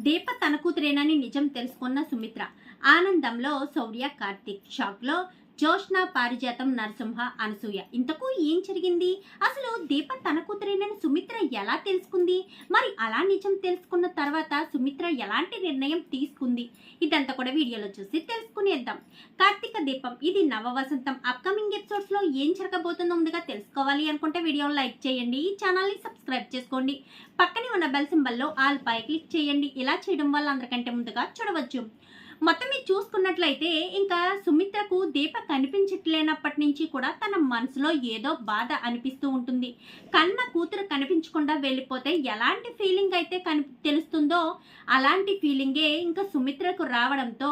దీప తన కూతురేనని నిజం తెలుసుకున్న సుమిత్ర. ఆనందంలో శౌర్య కార్తిక్. షాక్లో జోష్న పారిజాతం నరసింహ అనసూయ. ఇంతకు ఏం జరిగింది? అసలు దీప తన కూతురేనని సుమిత్ర ఎలా తెలుసుకుంది? మరి అలా నిజం తెలుసుకున్న తర్వాత సుమిత్ర ఎలాంటి నిర్ణయం తీసుకుంది? ఇదంతా కూడా వీడియోలో చూసి తెలుసుకునేద్దాం. కార్తీక దీపం ఇది నవ వసంతం అప్కమింగ్ ఎపిసోడ్స్లో ఏం జరగబోతుందో ముందుగా తెలుసుకోవాలి అనుకుంటే వీడియోని లైక్ చేయండి ఈ ఛానల్ని సబ్స్క్రైబ్ చేసుకోండి. పక్కనే ఉన్న బెల్ సింబల్లో ఆల్ పై క్లిక్ చేయండి. ఇలా చేయడం వల్ల అందరికంటే ముందుగా చూడవచ్చు. మొత్తం మీరు చూసుకున్నట్లయితే ఇంకా సుమిత్రకు దీప కనిపించట్లేనప్పటి నుంచి కూడా తన మనసులో ఏదో బాధ అనిపిస్తూ ఉంటుంది. కన్న కూతురు కనిపించకుండా వెళ్ళిపోతే ఎలాంటి ఫీలింగ్ అయితే కని తెలుస్తుందో అలాంటి ఫీలింగే ఇంకా సుమిత్రకు రావడంతో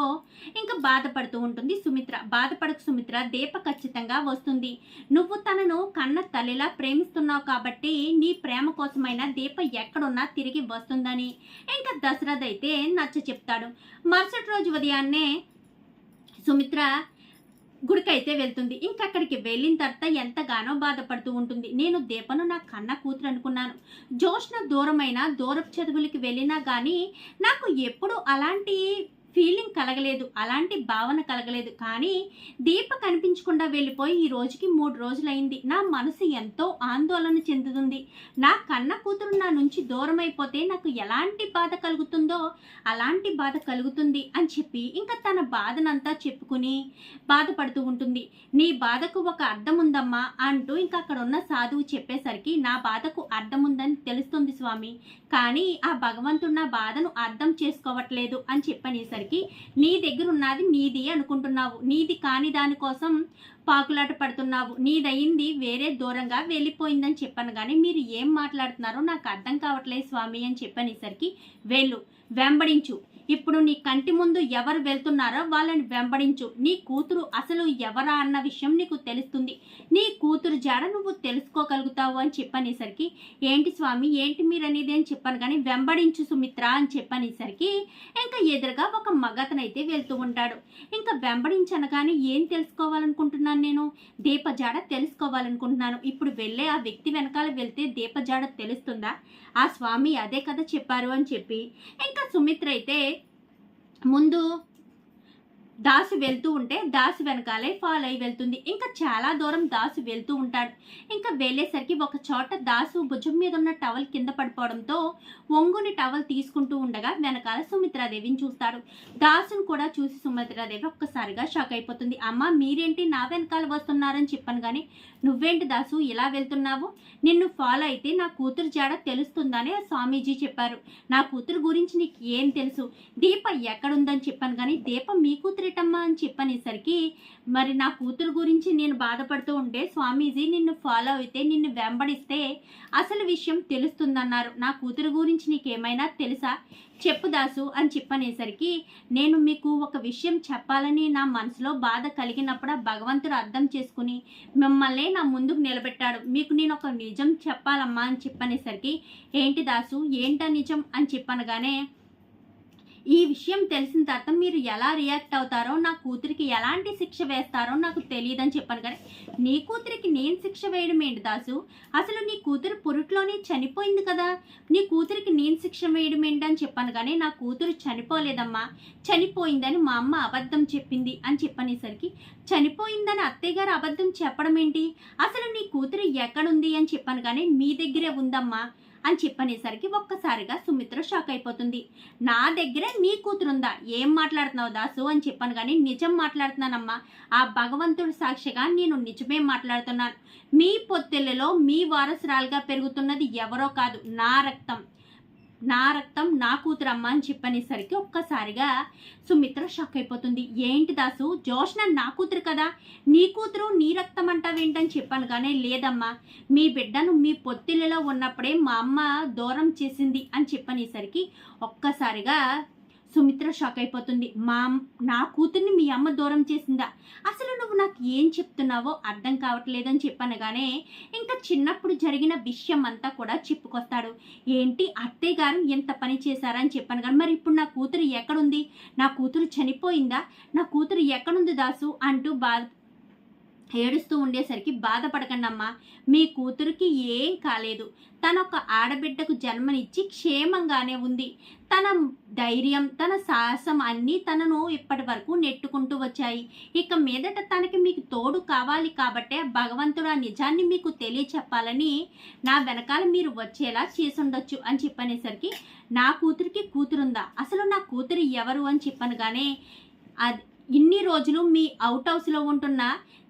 ఇంకా బాధపడుతూ ఉంటుంది సుమిత్ర. బాధపడకు సుమిత్ర దీప ఖచ్చితంగా వస్తుంది. నువ్వు తనను కన్న తల్లిలా ప్రేమిస్తున్నావు కాబట్టి నీ ప్రేమ కోసమైనా దీప ఎక్కడున్నా తిరిగి వస్తుందని. ఇంకా దశరథ్ అయితే నచ్చ చెప్తాడు మరుసటి రోజు ఉదయాన్నే సుమిత్ర గుడికైతే వెళ్తుంది. ఇంకా అక్కడికి వెళ్ళిన తర్వాత ఎంతగానో బాధపడుతూ ఉంటుంది. నేను దీపను నా కన్న కూతురు అనుకున్నాను. జోష్న దూరమైన దూరపు చదువులకి వెళ్ళినా కానీ నాకు ఎప్పుడు అలాంటి ఫీలింగ్ కలగలేదు అలాంటి భావన కలగలేదు. కానీ దీప కనిపించకుండా వెళ్ళిపోయి ఈ రోజుకి మూడు రోజులైంది. నా మనసు ఎంతో ఆందోళన చెందుతుంది. నా కన్న కూతురు నా నుంచి దూరం అయిపోతే నాకు ఎలాంటి బాధ కలుగుతుందో అలాంటి బాధ కలుగుతుంది అని చెప్పి ఇంకా తన బాధనంతా చెప్పుకుని బాధపడుతూ ఉంటుంది. నీ బాధకు ఒక అర్థం ఉందమ్మా అంటూ ఇంకా అక్కడ ఉన్న సాధువు చెప్పేసరికి నా బాధకు అర్థం ఉందని తెలుస్తుంది స్వామి. కానీ ఆ భగవంతుడు నా బాధను అర్థం చేసుకోవట్లేదు అని చెప్పనేసరికి నీ దగ్గర ఉన్నది నీది అనుకుంటున్నావు. నీది కాని దానికోసం పాకులాట పడుతున్నావు. నీదయింది వేరే దూరంగా వెళ్ళిపోయిందని చెప్పాను కానీ మీరు ఏం మాట్లాడుతున్నారో నాకు అర్థం కావట్లేదు స్వామి అని చెప్పనేసరికి వెళ్ళు వెంబడించు. ఇప్పుడు నీ కంటి ముందు ఎవరు వెళ్తున్నారో వాళ్ళని వెంబడించు. నీ కూతురు అసలు ఎవరా అన్న విషయం నీకు తెలుస్తుంది. నీ కూతురు జాడ నువ్వు తెలుసుకోగలుగుతావు అని చెప్పనేసరికి ఏంటి స్వామి ఏంటి మీరు అనేది అని చెప్పాను కానీ వెంబడించు సుమిత్ర అని చెప్పనేసరికి ఇంకా ఎదురుగా ఒక మగతనైతే వెళ్తూ ఉంటాడు. ఇంకా వెంబడించనగానే ఏం తెలుసుకోవాలనుకుంటున్నాను నేను? దీప జాడ తెలుసుకోవాలనుకుంటున్నాను. ఇప్పుడు వెళ్ళే ఆ వ్యక్తి వెనకాల వెళ్తే దీప జాడ తెలుస్తుందా? ఆ స్వామి అదే కదా చెప్పారు అని చెప్పి ఇంకా సుమిత్ర అయితే ముందు దాసు వెళ్తూ ఉంటే దాసు వెనకాలే ఫాలో అయి వెళ్తుంది. ఇంకా చాలా దూరం దాసు వెళ్తూ ఉంటాడు. ఇంకా వెళ్ళేసరికి ఒక చోట దాసు భుజం మీద ఉన్న టవల్ కింద పడిపోవడంతో ఒంగుని టవల్ తీసుకుంటూ ఉండగా వెనకాల సుమిత్రాదేవిని చూస్తాడు. దాసును కూడా చూసి సుమిత్రాదేవి ఒక్కసారిగా షాక్ అయిపోతుంది. అమ్మ మీరేంటి నా వెనకాల వస్తున్నారని చెప్పాను కానీ నువ్వేంటి దాసు ఇలా వెళ్తున్నావు? నిన్ను ఫాలో అయితే నా కూతురు జాడ తెలుస్తుందని స్వామీజీ చెప్పారు. నా కూతురు గురించి నీకు ఏం తెలుసు? దీప ఎక్కడుందని చెప్పాను కానీ దీప మీ కూతురు కూతురేటమ్మా అని చెప్పనేసరికి మరి నా కూతురు గురించి నేను బాధపడుతూ ఉంటే స్వామీజీ నిన్ను ఫాలో అయితే నిన్ను వెంబడిస్తే అసలు విషయం తెలుస్తుందన్నారు. నా కూతురు గురించి నీకేమైనా తెలుసా? చెప్పు దాసు అని చెప్పనేసరికి నేను మీకు ఒక విషయం చెప్పాలని నా మనసులో బాధ కలిగినప్పుడు భగవంతుడు అర్థం చేసుకుని మిమ్మల్ని నా ముందుకు నిలబెట్టాడు. మీకు నేను ఒక నిజం చెప్పాలమ్మా అని చెప్పనేసరికి ఏంటి దాసు? ఏంటా నిజం? అని చెప్పనగానే ఈ విషయం తెలిసిన తర్వాత మీరు ఎలా రియాక్ట్ అవుతారో నా కూతురికి ఎలాంటి శిక్ష వేస్తారో నాకు తెలియదని చెప్పాను కానీ నీ కూతురికి నేను శిక్ష వేయడం ఏంటి దాసు? అసలు నీ కూతురు పురుట్లోనే చనిపోయింది కదా. నీ కూతురికి నేను శిక్ష వేయడం ఏంటని చెప్పాను కానీ నా కూతురు చనిపోలేదమ్మా. చనిపోయిందని మా అమ్మ అబద్ధం చెప్పింది అని చెప్పనేసరికి చనిపోయిందని అత్తయ్య గారు అబద్ధం చెప్పడం ఏంటి? అసలు నీ కూతురు ఎక్కడుంది అని చెప్పాను కానీ మీ దగ్గరే ఉందమ్మా. అని చెప్పనేసరికి ఒక్కసారిగా సుమిత్ర షాక్ అయిపోతుంది. నా దగ్గర నీ కూతురుందా? ఏం మాట్లాడుతున్నావు దాసు అని చెప్పాను కానీ నిజం మాట్లాడుతున్నానమ్మా. ఆ భగవంతుడి సాక్షిగా నేను నిజమే మాట్లాడుతున్నాను. మీ పొత్తిళ్ళలో మీ వారసురాలుగా పెరుగుతున్నది ఎవరో కాదు నా రక్తం. నా రక్తం నా కూతురు అమ్మ అని చెప్పనేసరికి ఒక్కసారిగా సుమిత్ర షాక్ అయిపోతుంది. ఏంటి దాసు? జోష్న నా కూతురు కదా? నీ కూతురు నీ రక్తం అంటావేంటని చెప్పాను కానీ లేదమ్మా. మీ బిడ్డను మీ పొత్తిళ్ళలో ఉన్నప్పుడే మా అమ్మ దూరం చేసింది అని చెప్పనేసరికి ఒక్కసారిగా సుమిత్ర షాక్ అయిపోతుంది. మా నా కూతుర్ని మీ అమ్మ దూరం చేసిందా? అసలు నువ్వు నాకు ఏం చెప్తున్నావో అర్థం కావట్లేదని చెప్పనగానే ఇంకా చిన్నప్పుడు జరిగిన విషయం అంతా కూడా చెప్పుకొస్తాడు. ఏంటి అత్తయ్య గారు ఎంత పని చేశారని చెప్పాను కానీ మరి ఇప్పుడు నా కూతురు ఎక్కడుంది? నా కూతురు చనిపోయిందా? నా కూతురు ఎక్కడుంది దాసు? అంటూ బాధ ఏడుస్తూ ఉండేసరికి బాధపడకండమ్మా. మీ కూతురికి ఏం కాలేదు. తన ఒక ఆడబిడ్డకు జన్మనిచ్చి క్షేమంగానే ఉంది. తన ధైర్యం తన సాహసం అన్నీ తనను ఇప్పటి వరకు నెట్టుకుంటూ వచ్చాయి. ఇక మీదట తనకి మీకు తోడు కావాలి కాబట్టే భగవంతుడు ఆ నిజాన్ని మీకు తెలియచెప్పాలని నా వెనకాల మీరు వచ్చేలా చేసుండొచ్చు అని చెప్పనేసరికి నా కూతురికి కూతురుందా? అసలు నా కూతురు ఎవరు అని చెప్పనగానే అది ఇన్ని రోజులు మీ అవుట్ హౌస్లో ఉంటున్న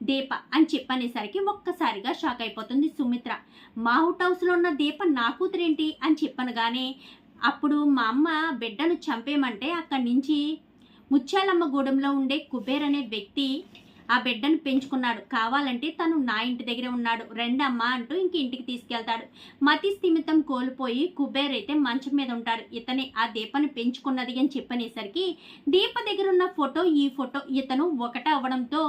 దీప అని చెప్పనేసరికి ఒక్కసారిగా షాక్ అయిపోతుంది సుమిత్ర. మా అవుట్ హౌస్లో ఉన్న దీప నా కూతురేంటి అని చెప్పనగానే అప్పుడు మా అమ్మ బిడ్డను చంపేయమంటే అక్కడి నుంచి ముత్యాలమ్మ గూడెంలో ఉండే కుబేర్ అనే వ్యక్తి ఆ బిడ్డను పెంచుకున్నాడు. కావాలంటే తను నా ఇంటి దగ్గరే ఉన్నాడు. రెండమ్మ అంటూ ఇంక ఇంటికి తీసుకెళ్తాడు. మతి స్థిమితం కోల్పోయి కుబేర్ అయితే మంచం మీద ఉంటాడు. ఇతనే ఆ దీపను పెంచుకున్నది అని చెప్పనేసరికి దీప దగ్గర ఉన్న ఫోటో ఈ ఫోటో ఇతను ఒకట అవ్వడంతో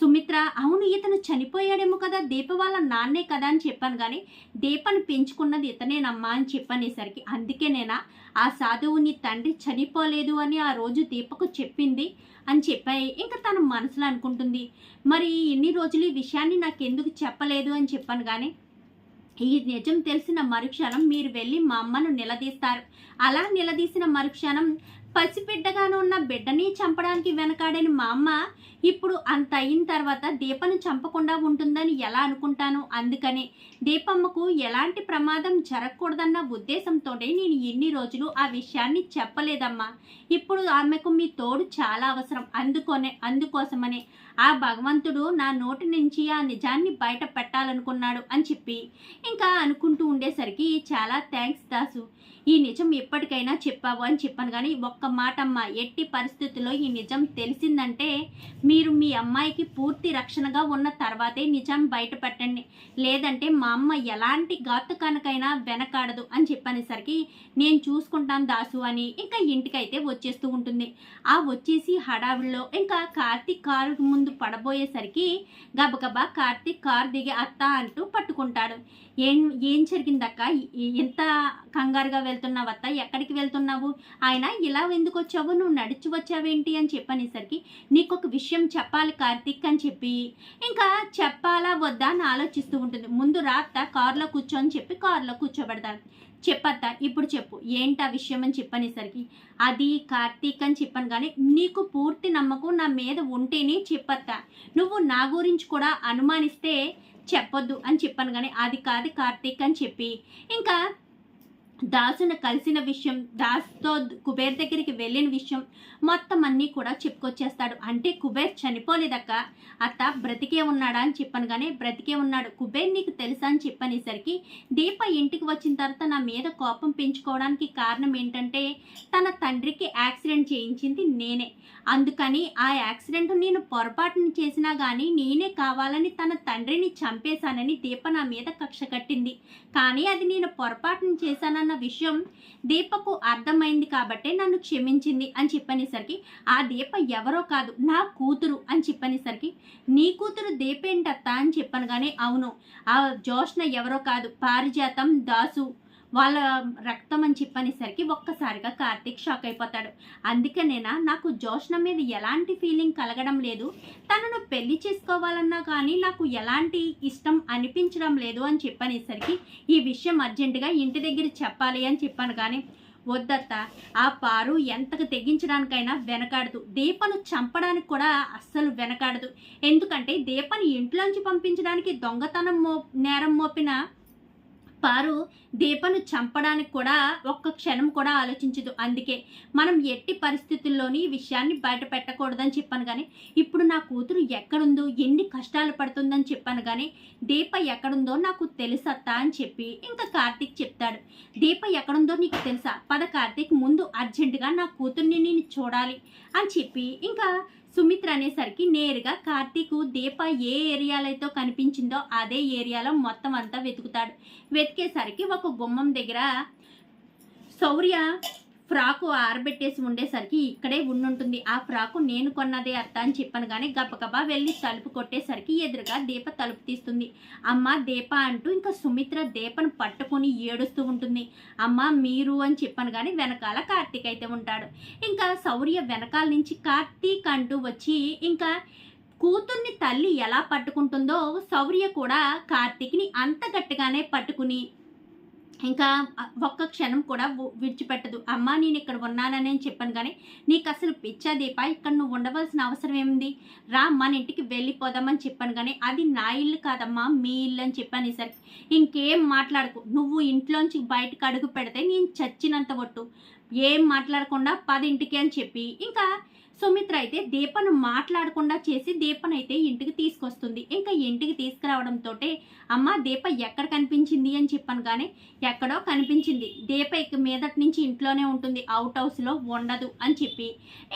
సుమిత్ర అవును ఇతను చనిపోయాడేమో కదా దీప వాళ్ళ నాన్నే కదా అని చెప్పాను కానీ దీపను పెంచుకున్నది ఇతనేనమ్మా అని చెప్పనేసరికి అందుకే ఆ సాధువుని తండ్రి చనిపోలేదు అని ఆ రోజు దీపకు చెప్పింది అని చెప్పాయి. ఇంకా తన మనసులో అనుకుంటుంది మరి ఇన్ని రోజులు ఈ విషయాన్ని నాకు ఎందుకు చెప్పలేదు? అని చెప్పాను కానీ ఈ నిజం తెలిసిన మరుక్షణం మీరు వెళ్ళి మా అమ్మను నిలదీస్తారు. అలా నిలదీసిన మరుక్షణం పసిబిడ్డగాను ఉన్న బిడ్డని చంపడానికి వెనకాడని మా అమ్మ ఇప్పుడు అంత అయిన తర్వాత దీపను చంపకుండా ఉంటుందని ఎలా అనుకుంటాను? అందుకనే దీపమ్మకు ఎలాంటి ప్రమాదం జరగకూడదన్న ఉద్దేశంతోనే నేను ఎన్ని రోజులు ఆ విషయాన్ని చెప్పలేదమ్మా. ఇప్పుడు ఆమెకు మీ తోడు చాలా అవసరం. అందుకొనే అందుకోసమనే ఆ భగవంతుడు నా నోటి నుంచి ఆ నిజాన్ని బయట పెట్టాలనుకున్నాడు అని చెప్పి. ఇంకా అనుకుంటూ ఉండేసరికి చాలా థ్యాంక్స్ దాసు. ఈ నిజం ఎప్పటికైనా చెప్పావు అని చెప్పాను కానీ ఒక్క మాట అమ్మ ఎట్టి పరిస్థితుల్లో ఈ నిజం తెలిసిందంటే మీరు మీ అమ్మాయికి పూర్తి రక్షణగా ఉన్న తర్వాతే నిజాన్ని బయటపెట్టండి. లేదంటే మా అమ్మ ఎలాంటి ఘాతుకానికైనా వెనకాడదు అని చెప్పనేసరికి నేను చూసుకుంటాను దాసు అని ఇంకా ఇంటికైతే వచ్చేస్తూ ఉంటుంది. ఆ వచ్చేసి హడావిడిలో ఇంకా కార్తీక్ కారు ముందు పడబోయేసరికి గబగబా కార్తీక్ కారు దిగి అత్త అంటూ పట్టుకుంటాడు. ఏం ఏం జరిగిందక్క? ఇంత కంగారుగా వెళ్తున్నావు అత్త ఎక్కడికి వెళ్తున్నావు? ఆయన ఇలా ఎందుకు వచ్చావు? నువ్వు నడిచి వచ్చావేంటి? అని చెప్పనేసరికి నీకు ఒక విషయం చెప్పాలి కార్తీక్ అని చెప్పి ఇంకా చెప్పాలా వద్దా? అని ఆలోచిస్తూ ఉంటుంది. ముందు రాత్త కారులో కూర్చో అని చెప్పి కారులో కూర్చోబెడతారు. చెప్పత్త ఇప్పుడు చెప్పు ఏంటి ఆ విషయం? అని చెప్పనేసరికి అది కార్తీక్ అని చెప్పాను కానీ నీకు పూర్తి నమ్మకం నా మీద ఉంటేనే చెప్పత్త. నువ్వు నా గురించి కూడా అనుమానిస్తే చెప్పొద్దు అని చెప్పాను కానీ అది కాదు కార్తీక్ అని చెప్పి ఇంకా దాసును కలిసిన విషయం దాస్తో కుబేర్ దగ్గరికి వెళ్ళిన విషయం మొత్తం అన్నీ కూడా చెప్పుకొచ్చేస్తాడు. అంటే కుబేర్ చనిపోలేదక్క అత్త బ్రతికే ఉన్నాడా అని చెప్పాను కానీ బ్రతికే ఉన్నాడు. కుబేర్ నీకు తెలుసా అని చెప్పనేసరికి దీప ఇంటికి వచ్చిన తర్వాత నా మీద కోపం పెంచుకోవడానికి కారణం ఏంటంటే తన తండ్రికి యాక్సిడెంట్ చేయించింది నేనే. అందుకని ఆ యాక్సిడెంట్ నేను పొరపాటును చేసినా కానీ నేనే కావాలని తన తండ్రిని చంపేశానని దీప నా మీద కక్ష కట్టింది. కానీ అది నేను పొరపాటును చేశానన్న విషయం దీపకు అర్థమైంది కాబట్టే నన్ను క్షమించింది అని చెప్పనేసరికి ఆ దీప ఎవరో కాదు నా కూతురు అని చెప్పనేసరికి నీ కూతురు దీపేంటత్తా? అని చెప్పాను కానీ అవును ఆ జోష్న ఎవరో కాదు పారిజాతం దాసు వాళ్ళ రక్తం అని చెప్పనేసరికి ఒక్కసారిగా కార్తీక్ షాక్ అయిపోతాడు. అందుకనేనా నాకు జోష్న మీద ఎలాంటి ఫీలింగ్ కలగడం లేదు. తనను పెళ్ళి చేసుకోవాలన్నా కానీ నాకు ఎలాంటి ఇష్టం అనిపించడం లేదు అని చెప్పనేసరికి ఈ విషయం అర్జెంటుగా ఇంటి దగ్గర చెప్పాలి అని చెప్పాను కానీ వద్దత్త ఆ పారు ఎంతకు తెగించడానికైనా వెనకాడదు. దీపను చంపడానికి కూడా అస్సలు వెనకాడదు. ఎందుకంటే దీపని ఇంట్లోంచి పంపించడానికి దొంగతనం మో నేరం మోపిన పారు దీపను చంపడానికి కూడా ఒక్క క్షణం కూడా ఆలోచించదు. అందుకే మనం ఎట్టి పరిస్థితుల్లోని ఈ విషయాన్ని బయట పెట్టకూడదని చెప్పాను కానీ ఇప్పుడు నా కూతురు ఎక్కడుందో ఎన్ని కష్టాలు పడుతుందని చెప్పాను కానీ దీప ఎక్కడుందో నాకు తెలుసత్తా అని చెప్పి ఇంకా కార్తీక్ చెప్తాడు. దీప ఎక్కడుందో నీకు తెలుసా? పద కార్తీక్ ముందు అర్జెంటుగా నా కూతుర్ని నేను చూడాలి అని చెప్పి ఇంకా సుమిత్ర అనేసరికి నేరుగా కార్తీక్ దీప ఏ ఏరియాలో కనిపించిందో అదే ఏరియాలో మొత్తం అంతా వెతుకుతాడు. వెతికేసరికి ఒక గుమ్మం దగ్గర శౌర్య ఫ్రాకు ఆరబెట్టేసి ఉండేసరికి ఇక్కడే ఉండుంటుంది. ఆ ఫ్రాకు నేను కొన్నదే అత్త అని చెప్పాను కానీ గబగబా వెళ్ళి తలుపు కొట్టేసరికి ఎదురుగా దీప తలుపు తీస్తుంది. అమ్మ దీప అంటూ ఇంకా సుమిత్ర దీపను పట్టుకొని ఏడుస్తూ ఉంటుంది. అమ్మ మీరు అని చెప్పాను కానీ వెనకాల కార్తీక్ అయితే ఉంటాడు. ఇంకా శౌర్య వెనకాల నుంచి కార్తీక్ అంటూ వచ్చి ఇంకా కూతుర్ని తల్లి ఎలా పట్టుకుంటుందో శౌర్య కూడా కార్తీక్ని అంత గట్టిగానే పట్టుకుని ఇంకా ఒక్క క్షణం కూడా విడిచిపెట్టదు. అమ్మా నేను ఇక్కడ ఉన్నానని చెప్పాను కానీ నీకు అసలు పిచ్చా దీప ఇక్కడ నువ్వు ఉండవలసిన అవసరం ఏముంది? రా మన ఇంటికి వెళ్ళిపోదామని చెప్పాను కానీ అది నా ఇల్లు కాదమ్మా మీ ఇల్లు అని చెప్పాను ఈసారి. ఇంకేం మాట్లాడకు. నువ్వు ఇంట్లోంచి బయటకు అడుగు పెడితే నేను చచ్చినంత ఒట్టు. ఏం మాట్లాడకుండా పదింటికి అని చెప్పి ఇంకా సుమిత్ర అయితే దీపను మాట్లాడకుండా చేసి దీపను అయితే ఇంటికి తీసుకొస్తుంది. ఇంకా ఇంటికి తీసుకురావడంతో అమ్మ దీప ఎక్కడ కనిపించింది అని చెప్పాను కానీ ఎక్కడో కనిపించింది. దీప ఇక మీదటి నుంచి ఇంట్లోనే ఉంటుంది అవుట్ హౌస్లో ఉండదు అని చెప్పి.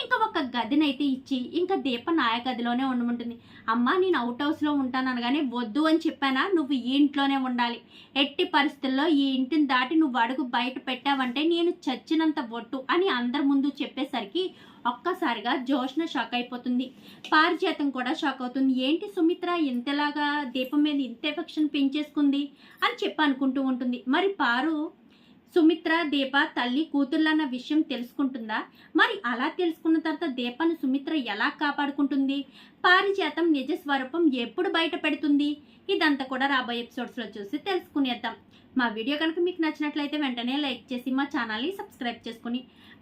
ఇంకా ఒక గదినైతే ఇచ్చి ఇంకా దీప నాయ గదిలోనే ఉండమంటుంది. అమ్మ నేను అవుట్ హౌస్లో ఉంటాను అనగానే వద్దు అని చెప్పానా? నువ్వు ఈ ఇంట్లోనే ఉండాలి. ఎట్టి పరిస్థితుల్లో ఈ ఇంటిని దాటి నువ్వు అడుగు బయట పెట్టావంటే నేను చచ్చినంత ఒట్టు అని అందరి ముందు చెప్పేసరికి ఒక్కసారిగా జోష్న షాక్ అయిపోతుంది. పారిజాతం కూడా షాక్ అవుతుంది. ఏంటి సుమిత్ర ఇంతలాగా దీపం మీద ఇంత ఎఫెక్షన్ పెంచేసుకుంది అని చెప్పి అనుకుంటూ ఉంటుంది. మరి పారు సుమిత్ర దీప తల్లి కూతుర్లన్న విషయం తెలుసుకుంటుందా? మరి అలా తెలుసుకున్న తర్వాత దీపను సుమిత్ర ఎలా కాపాడుకుంటుంది? పారిజాతం నిజ స్వరూపం ఎప్పుడు బయట పెడుతుంది? ఇదంతా కూడా రాబోయే ఎపిసోడ్స్లో చూసి తెలుసుకునేద్దాం. మా వీడియో కనుక మీకు నచ్చినట్లయితే వెంటనే లైక్ చేసి మా ఛానల్ని సబ్స్క్రైబ్ చేసుకుని